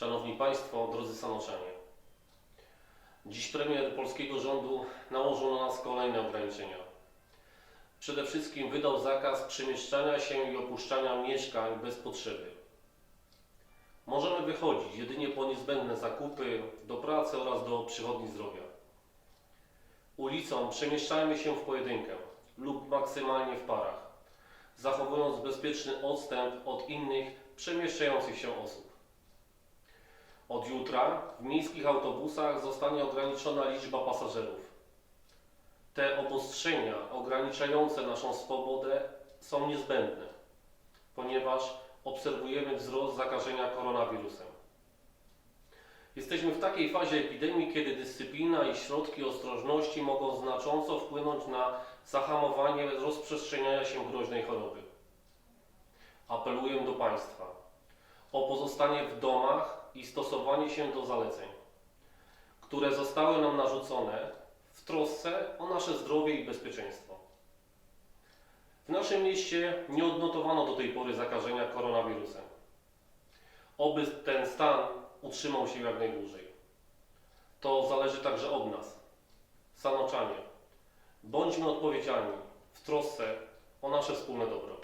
Szanowni Państwo, drodzy Sanoczanie. Dziś premier polskiego rządu nałożył na nas kolejne ograniczenia. Przede wszystkim wydał zakaz przemieszczania się i opuszczania mieszkań bez potrzeby. Możemy wychodzić jedynie po niezbędne zakupy, do pracy oraz do przychodni zdrowia. Ulicą przemieszczajmy się w pojedynkę lub maksymalnie w parach, zachowując bezpieczny odstęp od innych przemieszczających się osób. Od jutra w miejskich autobusach zostanie ograniczona liczba pasażerów. Te obostrzenia ograniczające naszą swobodę są niezbędne, ponieważ obserwujemy wzrost zakażenia koronawirusem. Jesteśmy w takiej fazie epidemii, kiedy dyscyplina i środki ostrożności mogą znacząco wpłynąć na zahamowanie rozprzestrzeniania się groźnej choroby. Apeluję do Państwa o pozostanie w domach i stosowanie się do zaleceń, które zostały nam narzucone w trosce o nasze zdrowie i bezpieczeństwo. W naszym mieście nie odnotowano do tej pory zakażenia koronawirusem. Oby ten stan utrzymał się jak najdłużej. To zależy także od nas, Sanoczanie. Bądźmy odpowiedzialni w trosce o nasze wspólne dobro.